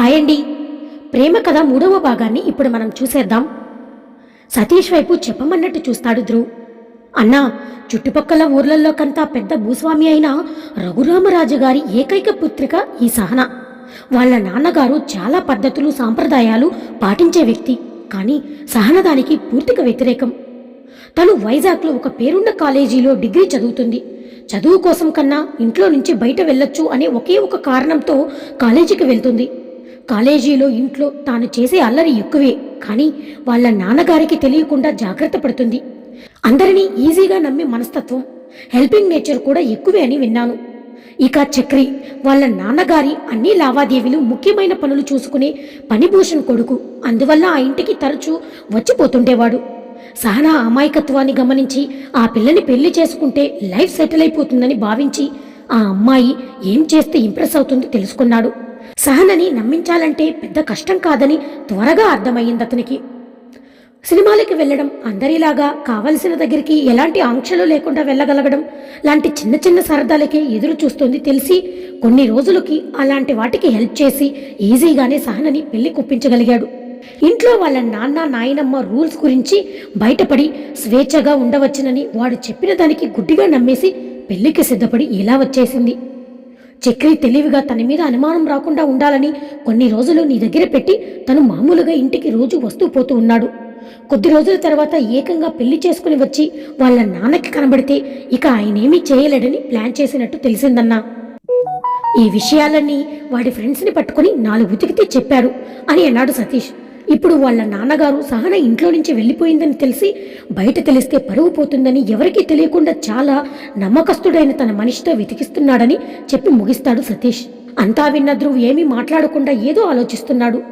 Hi అండి ప్రేమ కథ మూడవ భాగాన్ని ఇప్పుడు మనం చూసేద్దాం. సతీష్ వైపు చెప్పమన్నట్టు చూస్తాడు ధ్రువ్. అన్నా చుట్టుపక్కల ఊర్లలోకంతా పెద్ద భూస్వామి అయిన రఘురామరాజు గారి ఏకైక పుత్రిక ఈ సహన. వాళ్ళ నాన్నగారు చాలా పద్ధతులు సాంప్రదాయాలు పాటించే వ్యక్తి. కానీ సహన దానికి పూర్తిగా వ్యతిరేకం. తను వైజాగ్లో ఒక పేరున్న కాలేజీలో డిగ్రీ చదువుతుంది. చదువు కోసం కన్నా ఇంట్లో నుంచి బయట వెళ్ళొచ్చు అనే ఒకే ఒక కారణంతో కాలేజీకి వెళ్తుంది. కాలేజీలో ఇంట్లో తాను చేసే అల్లరి ఎక్కువే కానీ వాళ్ళ నాన్నగారికి తెలియకుండా జాగ్రత్త పడుతుంది. అందరినీ ఈజీగా నమ్మే మనస్తత్వం హెల్పింగ్ నేచర్ కూడా ఎక్కువే అని విన్నాను. ఇక చక్రి వాళ్ళ నాన్నగారి అన్ని లావాదేవీలు ముఖ్యమైన పనులు చూసుకునే పనిభూషణ్ కొడుకు. అందువల్ల ఆ ఇంటికి తరచూ వచ్చిపోతుండేవాడు. సహనా అమాయకత్వాన్ని గమనించి ఆ పిల్లని పెళ్ళి చేసుకుంటే లైఫ్ సెటిల్ అయిపోతుందని భావించి ఆ అమ్మాయి ఏం చేస్తే ఇంప్రెస్ అవుతుందో తెలుసుకున్నాడు. సహనని నమ్మించాలంటే పెద్ద కష్టం కాదని త్వరగా అర్థమయ్యింది అతనికి. సినిమాలకి వెళ్ళడం అందరిలాగా కావలసిన దగ్గరికి ఎలాంటి ఆంక్షలు లేకుండా వెళ్ళగలగడం లాంటి చిన్న చిన్న సరదాలకే ఎదురు చూస్తుంది తెలిసి కొన్ని రోజులకి అలాంటి వాటికి హెల్ప్ చేసి ఈజీగానే సహనని పెళ్ళి కుప్పించగలిగాడు. ఇంట్లో వాళ్ళ నాన్న నాయనమ్మ రూల్స్ గురించి బయటపడి స్వేచ్ఛగా ఉండవచ్చునని వాడు చెప్పిన దానికి గుడ్డిగా నమ్మేసి పెళ్ళికి సిద్ధపడి ఇలా వచ్చేసింది. చక్రి తెలివిగా తన మీద అనుమానం రాకుండా ఉండాలని కొన్ని రోజులు నీ దగ్గర పెట్టి తను మామూలుగా ఇంటికి రోజు వస్తూ పోతూ ఉన్నాడు. కొద్ది రోజుల తర్వాత ఏకంగా పెళ్ళి చేసుకుని వచ్చి వాళ్ళ నాన్నకి కనబడితే ఇక ఆయనేమీ చేయలేడని ప్లాన్ చేసినట్టు తెలిసిందన్నా. ఈ విషయాలన్నీ వాడి ఫ్రెండ్స్ని పట్టుకుని నాలుగు ఉతికితే చెప్పారు అని అన్నాడు సతీష్. ఇప్పుడు వాళ్ళ నాన్నగారు సహన ఇంట్లో నుంచి వెళ్ళిపోయిందని తెలిసి బయట తెలిస్తే పరువు పోతుందని ఎవరికీ తెలియకుండా చాలా నమ్మకస్తుడైన తన మనిషితో వెతికిస్తున్నాడని చెప్పి ముగిస్తాడు సతీష్. అంతా విన్న ధ్రువ్ ఏమీ మాట్లాడకుండా ఏదో ఆలోచిస్తున్నాడు.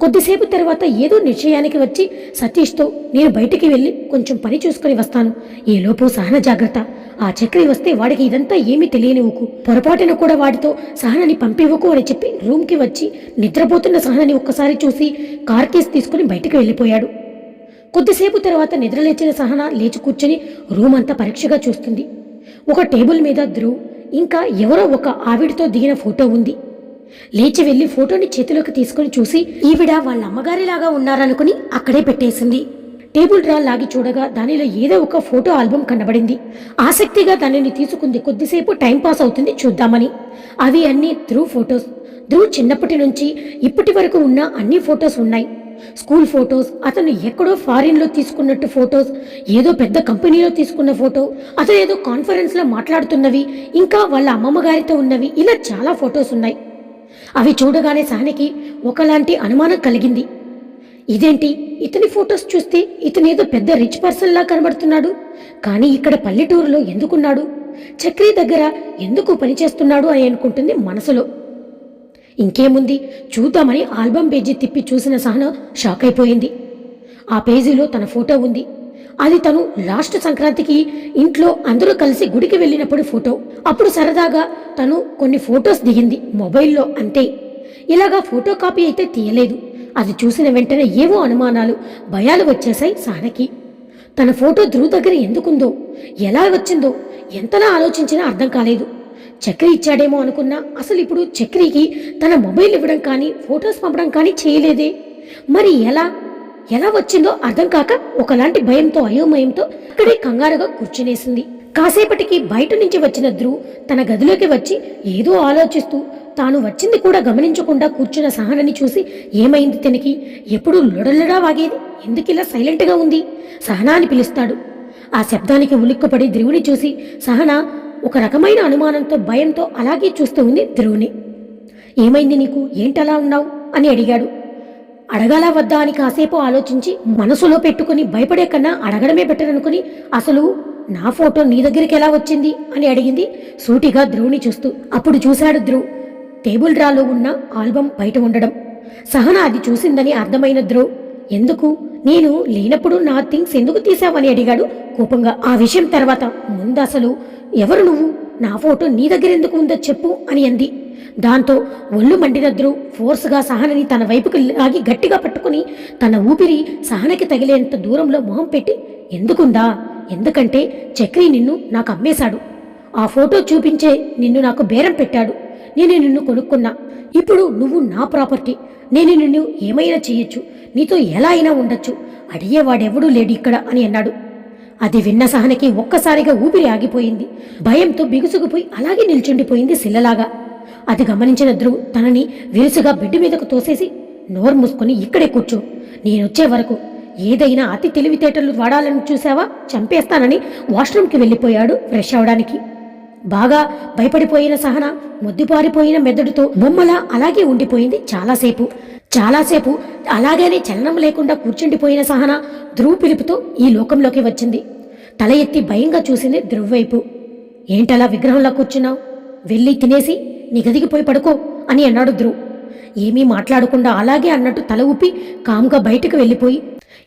కొద్దిసేపు తర్వాత ఏదో నిశ్చయానికి వచ్చి సతీష్తో నేను బయటికి వెళ్ళి కొంచెం పని చూసుకుని వస్తాను. ఈలోపు సహన జాగ్రత్త. ఆ చక్రి వస్తే వాడికి ఇదంతా ఏమీ తెలియనివ్వకు పొరపాటున కూడా వాడితో సహనని పంపివ్వకు అని చెప్పి రూమ్కి వచ్చి నిద్రపోతున్న సహనని ఒక్కసారి చూసి కార్ కేసు తీసుకుని బయటకు వెళ్ళిపోయాడు. కొద్దిసేపు తర్వాత నిద్రలేచిన సహన లేచి కూర్చొని రూమ్ అంతా పరీక్షగా చూస్తుంది. ఒక టేబుల్ మీద ధ్రువ్ ఇంకా ఎవరో ఒక ఆవిడతో దిగిన ఫోటో ఉంది. లేచి వెళ్ళి ఫోటోని చేతిలోకి తీసుకుని చూసి ఈవిడ వాళ్ళ అమ్మగారిలాగా ఉన్నారనుకుని అక్కడే పెట్టేసింది. టేబుల్ డ్రా లాగి చూడగా దానిలో ఏదో ఒక ఫోటో ఆల్బమ్ కనబడింది. ఆసక్తిగా దానిని తీసుకుంది కొద్దిసేపు టైం పాస్ అవుతుంది చూద్దామని. అవి అన్ని ధ్రువ్ ఫొటోస్. ధ్రువ్ చిన్నప్పటి నుంచి ఇప్పటి వరకు ఉన్న అన్ని ఫొటోస్ ఉన్నాయి. స్కూల్ ఫొటోస్ అతను ఎక్కడో ఫారిన్లో తీసుకున్నట్టు ఫొటోస్ ఏదో పెద్ద కంపెనీలో తీసుకున్న ఫోటో అతను ఏదో కాన్ఫరెన్స్లో మాట్లాడుతున్నవి ఇంకా వాళ్ళ అమ్మమ్మ గారితో ఉన్నవి ఇలా చాలా ఫొటోస్ ఉన్నాయి. అవి చూడగానే సానికి ఒకలాంటి అనుమానం కలిగింది. ఇదేంటి? ఇతని ఫొటోస్ చూస్తే ఇతనేదో పెద్ద రిచ్ పర్సన్లా కనబడుతున్నాడు. కానీ ఇక్కడ పల్లెటూరులో ఎందుకున్నాడు? చక్రి దగ్గర ఎందుకు పనిచేస్తున్నాడు అని అనుకుంటుంది మనసులో. ఇంకేముంది? చూద్దామని ఆల్బమ్ పేజీ తిప్పి చూసిన సహన షాక్ అయిపోయింది. ఆ పేజీలో తన ఫోటో ఉంది. అది తను లాస్ట్ సంక్రాంతికి ఇంట్లో అందరూ కలిసి గుడికి వెళ్ళినప్పుడు ఫోటో. అప్పుడు సరదాగా తను కొన్ని ఫొటోస్ దిగింది మొబైల్లో అంతే. ఇలాగా ఫోటో కాపీ అయితే తీయలేదు. అది చూసిన వెంటనే ఏవో అనుమానాలు భయాలు వచ్చేశాయి సానకి. తన ఫోటో ధ్రువ్ దగ్గర ఎందుకుందో ఎలా వచ్చిందో ఎంతలా ఆలోచించినా అర్థం కాలేదు. చక్రి ఇచ్చాడేమో అనుకున్నా అసలు ఇప్పుడు చక్రికి తన మొబైల్ ఇవ్వడం కానీ ఫొటోస్ పంపడం కానీ చేయలేదే. మరి ఎలా ఎలా వచ్చిందో అర్థం కాక ఒకలాంటి భయంతో అయోమయంతో అక్కడే కంగారుగా కూర్చునేసింది. కాసేపటికి బయట నుంచి వచ్చిన ధ్రువ్ తన గదిలోకి వచ్చి ఏదో ఆలోచిస్తూ తాను వచ్చింది కూడా గమనించకుండా కూర్చున్న సహనని చూసి ఏమైంది తనకి? ఎప్పుడు లుడలుడా వాగేది? ఎందుకు ఇలా సైలెంట్గా ఉంది? సహనా అని పిలుస్తాడు. ఆ శబ్దానికి ఉలిక్కుపడి ధ్రువుని చూసి సహన ఒక రకమైన అనుమానంతో భయంతో అలాగే చూస్తూ ఉంది ధ్రువుని. ఏమైంది నీకు? ఏంటలా ఉన్నావు? అని అడిగాడు. అడగాలా వద్దా అని కాసేపు ఆలోచించి మనసులో పెట్టుకుని భయపడే కన్నా అడగడమే బెటర్ అనుకుని అసలు నా ఫోటో నీ దగ్గరికి ఎలా వచ్చింది? అని అడిగింది సూటిగా ధ్రువుని చూస్తూ. అప్పుడు చూశాడు ధ్రువ్. టేబుల్ డ్రాలో ఉన్న ఆల్బం బయట ఉండడం. సహన అది చూసిందని అర్థమైన ధ్రువ్ ఎందుకు? నేను లేనప్పుడు నా థింగ్స్ ఎందుకు తీసావని అడిగాడు కోపంగా. ఆ విషయం తర్వాత ముందు అసలు ఎవరు నువ్వు? నా ఫోటో నీ దగ్గర ఎందుకు ఉందో చెప్పు అని అంది. దాంతో ఒళ్ళు మండిన ధ్రువ్ ఫోర్స్గా సహనని తన వైపుకి లాగి గట్టిగా పట్టుకుని తన ఊపిరి సహనకి తగిలేంత దూరంలో మొహం పెట్టి ఎందుకుందా? ఎందుకంటే చక్రి నిన్ను నాకు అమ్మేశాడు. ఆ ఫోటో చూపించే నిన్ను నాకు బేరం పెట్టాడు. నేను నిన్ను కొనుక్కున్నా. ఇప్పుడు నువ్వు నా ప్రాపర్టీ. నేను నిన్ను ఏమైనా చేయొచ్చు. నీతో ఎలా అయినా ఉండొచ్చు. అడిగేవాడెవడూ లేడు ఇక్కడ అని అన్నాడు. అది విన్న సహనకి ఒక్కసారిగా ఊపిరి ఆగిపోయింది. భయంతో బిగుసుకుపోయి అలాగే నిల్చుండిపోయింది శిల్లలాగా అది గమనించిన ధ్రువ్ తనని విరుసుగా బెడ్ మీదకు తోసేసి నోరు మూసుకొని ఇక్కడే కూర్చో. నేనొచ్చే వరకు ఏదైనా అతి తెలివితేటలు వాడాలని చూసావా? చంపేస్తానని వాష్రూమ్కి వెళ్ళిపోయాడు ఫ్రెష్ అవడానికి. బాగా భయపడిపోయిన సహన ముద్దుపారిపోయిన మెదడుతో బొమ్మలా అలాగే ఉండిపోయింది చాలాసేపు. చాలాసేపు అలాగనే చలనం లేకుండా కూర్చుండిపోయిన సహన ధ్రువ్ పిలుపుతో ఈ లోకంలోకి వచ్చింది. తల ఎత్తి భయంగా చూసింది ధ్రువ్ వైపు ఏంటలా విగ్రహంలా కూర్చున్నావు? వెళ్ళి తినేసి నీ పోయి పడుకో అని అన్నాడు ధ్రువ్. ఏమీ మాట్లాడకుండా అలాగే అన్నట్టు తల ఊపి కాముగా బయటకు వెళ్ళిపోయి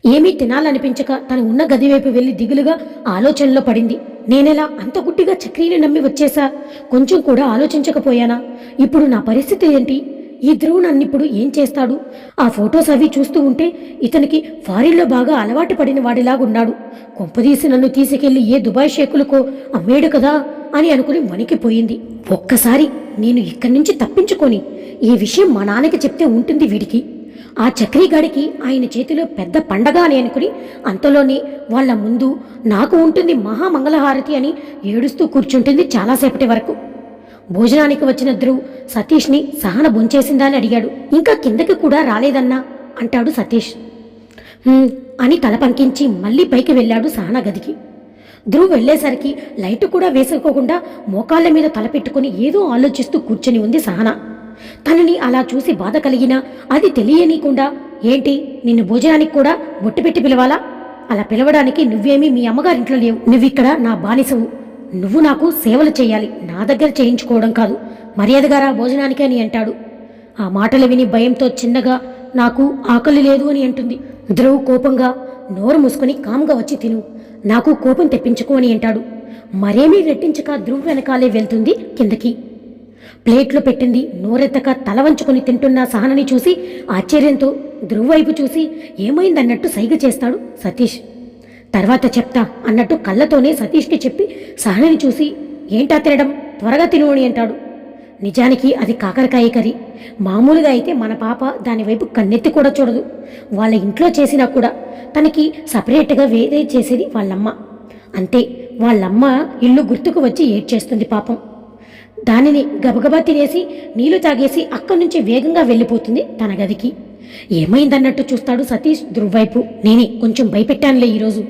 ఏమీ తినాలనిపించక తను ఉన్న గది వైపు వెళ్ళి దిగులుగా ఆలోచనలో పడింది. నేనెలా అంత గుడ్డిగా చక్రీని నమ్మి వచ్చేసా? కొంచెం కూడా ఆలోచించకపోయానా? ఇప్పుడు నా పరిస్థితి ఏంటి? ఈ ధ్రువు నన్నిప్పుడు ఏం చేస్తాడు? ఆ ఫొటోస్ అవి చూస్తూ ఉంటే ఇతనికి ఫారిన్లో బాగా అలవాటు పడిన వాడిలాగున్నాడు. కొంపదీసి నన్ను తీసుకెళ్ళి ఏ దుబాయ్ షేకులకో అమ్మేడు కదా అని అనుకుని వణికిపోయింది. ఒక్కసారి నేను ఇక్కడి నుంచి తప్పించుకొని ఈ విషయం మా నాన్నకి చెప్తే ఉంటుంది వీడికి. ఆ చక్రీగాడికి ఆయన చేతిలో పెద్ద పండగ అని అనుకుని అంతలోనే వాళ్ళ ముందు నాకు ఉంటుంది మహామంగళహారతి అని ఏడుస్తూ కూర్చుంటుంది చాలాసేపటి వరకు. భోజనానికి వచ్చిన ధ్రువ్ సతీష్ని సహన బొంచేసిందా అని అడిగాడు. ఇంకా కిందకి కూడా రాలేదన్నా? అంటాడు సతీష్. అని తల పంకించి మళ్ళీ పైకి వెళ్ళాడు సహన గదికి. ధ్రువ్ వెళ్ళేసరికి లైట్ కూడా వేసుకోకుండా మోకాళ్ళ మీద తలపెట్టుకుని ఏదో ఆలోచిస్తూ కూర్చొని ఉంది సహనా. తనని అలా చూసి బాధ కలిగినా అది తెలియనీయకుండా ఏంటి నిన్ను భోజనానికి కూడా బొట్టు పెట్టి పిలవాలా? అలా పిలవడానికి నువ్వేమీ మీ అమ్మగారింట్లో లేవు. నువ్విక్కడ నా బానిసవు. నువ్వు నాకు సేవలు చేయాలి. నా దగ్గర చేయించుకోవడం కాదు. మర్యాదగారా భోజనానికి అని అంటాడు. ఆ మాటలు విని భయంతో చిన్నగా నాకు ఆకలి లేదు అని అంటుంది. ధ్రువ్ కోపంగా నోరు మూసుకొని కామ్గా వచ్చి తిను. నాకు కోపం తెప్పించుకో అని అంటాడు. మరేమీ రెట్టించక ధ్రువ్ వెనకాలే వెళ్తుంది కిందకి. ప్లేట్లో పెట్టింది. నోరెత్తక తల వంచుకొని తింటున్న సహనని చూసి ఆశ్చర్యంతో ధ్రువ్ చూసి ఏమైందన్నట్టు సైగ చేస్తాడు సతీష్. తర్వాత చెప్తా అన్నట్టు కళ్ళతోనే సతీష్కి చెప్పి సహనని చూసి ఏంటా తినడం? త్వరగా తిను అని అంటాడు. నిజానికి అది కాకరకాయ కర్రీ. మామూలుగా అయితే మన పాప దాని వైపు కన్నెత్తి కూడా చూడదు. వాళ్ళ ఇంట్లో చేసినా కూడా తనకి సపరేట్గా వేరే చేసేది వాళ్ళమ్మ. అంతే వాళ్ళమ్మ ఇల్లు గుర్తుకు వచ్చి ఏడ్చేస్తుంది పాపం. దానిని గబగబా తినేసి నీళ్ళు తాగేసి అక్కడి నుంచి వేగంగా వెళ్ళిపోతుంది తన గదికి. ఏమైందన్నట్టు చూస్తాడు సతీష్ ధ్రువైపు నేనే కొంచెం భయపెట్టానులే ఈరోజు.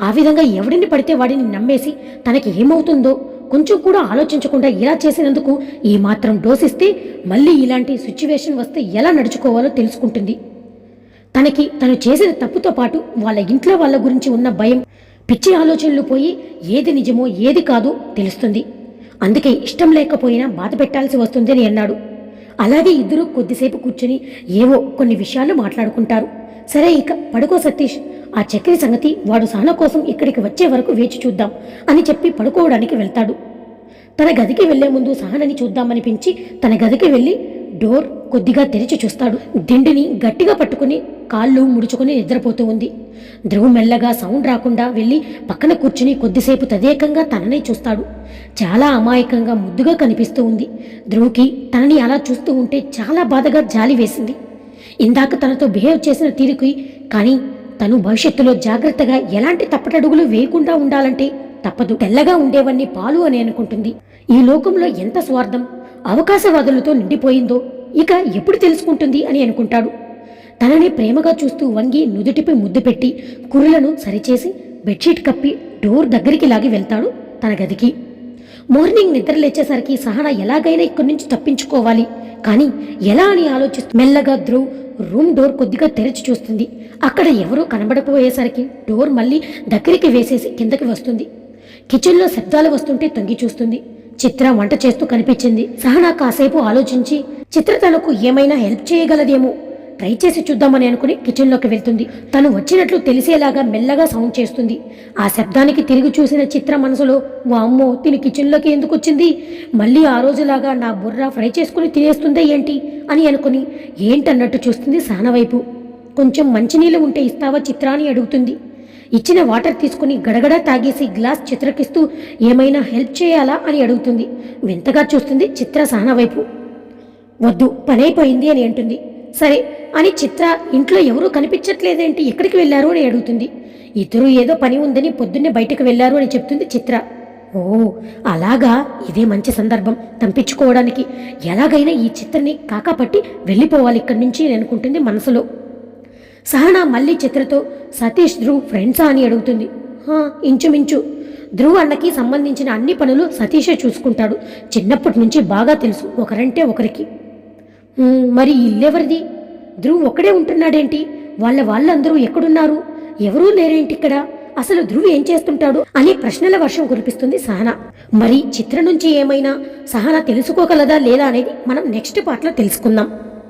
ఆ విధంగా ఎవడిని పడితే వాడిని నమ్మేసి తనకి ఏమవుతుందో కొంచెం కూడా ఆలోచించకుండా ఇలా చేసినందుకు ఈ మాత్రం డోసిస్తే మళ్ళీ ఇలాంటి సిచ్యువేషన్ వస్తే ఎలా నడుచుకోవాలో తెలుసుకుంటుంది. తనకి తను చేసిన తప్పుతో పాటు వాళ్ళ ఇంట్లో వాళ్ళ గురించి ఉన్న భయం పిచ్చి ఆలోచనలు పోయి ఏది నిజమో ఏది కాదో తెలుస్తుంది. అందుకే ఇష్టం లేకపోయినా బాధ పెట్టాల్సి వస్తుందని అన్నాడు. అలాగే ఇద్దరూ కొద్దిసేపు కూర్చుని ఏవో కొన్ని విషయాలు మాట్లాడుకుంటారు. సరే ఇక పడుకో సతీష్. ఆ చక్రి సంగతి వాడు సహన కోసం ఇక్కడికి వచ్చే వరకు వేచి చూద్దాం అని చెప్పి పడుకోవడానికి వెళ్తాడు. తన గదికి వెళ్ళే ముందు సహనని చూద్దామనిపించి తన గదికి వెళ్ళి డోర్ కొద్దిగా తెరిచి చూస్తాడు. దిండిని గట్టిగా పట్టుకుని కాళ్ళు ముడుచుకుని నిద్రపోతూ ఉంది. ధ్రువ్ మెల్లగా సౌండ్ రాకుండా వెళ్ళి పక్కన కూర్చుని కొద్దిసేపు తదేకంగా తననే చూస్తాడు. చాలా అమాయకంగా ముద్దుగా కనిపిస్తూ ఉంది. ధ్రువుకి తనని అలా చూస్తూ ఉంటే చాలా బాధగా జాలి వేసింది. ఇందాక తనతో బిహేవ్ చేసిన తీరుకి కానీ తను భవిష్యత్తులో జాగ్రత్తగా ఎలాంటి తప్పటడుగులు వేయకుండా ఉండాలంటే తప్పదు. తెల్లగా ఉండేవన్నీ పాలు అని అనుకుంటుంది. ఈ లోకంలో ఎంత స్వార్థం? అవకాశవాదులతో నిండిపోయిందో? ఇక ఎప్పుడు తెలుసుకుంటుంది అని అనుకుంటాడు. తనని ప్రేమగా చూస్తూ వంగి నుదుటిపై ముద్దు పెట్టి కుర్రలను సరిచేసి బెడ్షీట్ కప్పి డోర్ దగ్గరికి లాగి వెళ్తాడు తన గదికి. మార్నింగ్ నిద్ర లేచేసరికి సహన ఎలాగైనా ఇక్కడి నుంచి తప్పించుకోవాలి. కానీ ఎలా అని ఆలోచిస్తూ మెల్లగా ధ్రువ్ రూమ్ డోర్ కొద్దిగా తెరిచి చూస్తుంది. అక్కడ ఎవరూ కనబడకపోయేసరికి డోర్ మళ్ళీ దగ్గరికి వేసేసి కిందకి వస్తుంది. కిచెన్లో శబ్దాలు వస్తుంటే తొంగి చూస్తుంది. చిత్ర వంట చేస్తూ కనిపించింది. సహనా కాసేపు ఆలోచించి చిత్ర తనకు ఏమైనా హెల్ప్ చేయగలదేమో? ట్రై చేసి చూద్దామని అనుకుని కిచెన్లోకి వెళ్తుంది. తను వచ్చినట్లు తెలిసేలాగా మెల్లగా సౌండ్ చేస్తుంది. ఆ శబ్దానికి తిరిగి చూసిన చిత్ర మనసులో వామ్మో తిని కిచెన్లోకి ఎందుకు వచ్చింది? మళ్ళీ ఆ రోజులాగా నా బుర్ర ఫ్రై చేసుకుని తినేస్తుందే ఏంటి? అని అనుకుని ఏంటన్నట్టు చూస్తుంది సహన వైపు. కొంచెం మంచినీళ్ళు ఉంటే ఇస్తావా చిత్ర? అని అడుగుతుంది. ఇచ్చిన వాటర్ తీసుకుని గడగడ తాగేసి గ్లాస్ చిత్రకిస్తూ ఏమైనా హెల్ప్ చేయాలా? అని అడుగుతుంది. వింతగా చూస్తుంది చిత్ర సహన వైపు. వద్దు పని అయిపోయింది అని అంటుంది. సరే అని చిత్ర ఇంట్లో ఎవరూ కనిపించట్లేదేంటి? ఎక్కడికి వెళ్ళారు? అని అడుగుతుంది. ఇద్దరు ఏదో పని ఉందని పొద్దున్నే బయటకు వెళ్ళారు అని చెప్తుంది చిత్ర. ఓ అలాగా? ఇదే మంచి సందర్భం. తప్పించుకోవడానికి ఎలాగైనా ఈ చిత్రని కాకాపట్టి వెళ్ళిపోవాలి ఇక్కడి నుంచి అనుకుంటుంది మనసులో. సహనా మళ్ళీ చిత్రతో సతీష్ ధ్రువ్ ఫ్రెండ్సా అని అడుగుతుంది. ఇంచుమించు. ధ్రువ్ అన్నకి సంబంధించిన అన్ని పనులు సతీషే చూసుకుంటాడు. చిన్నప్పటి నుంచి బాగా తెలుసు ఒకరంటే ఒకరికి. మరి ఇల్లెవరిది? ధ్రువ్ ఒక్కడే ఉంటున్నాడేంటి? వాళ్ళ వాళ్ళందరూ ఎక్కడున్నారు? ఎవరూ లేరేంటి ఇక్కడ? అసలు ధ్రువ్ ఏం చేస్తుంటాడు? అనే ప్రశ్నల వర్షం కురిపిస్తుంది సహన. మరి చిత్ర నుంచి ఏమైనా సహన తెలుసుకోగలదా లేదా అనేది మనం నెక్స్ట్ పార్ట్లో తెలుసుకుందాం.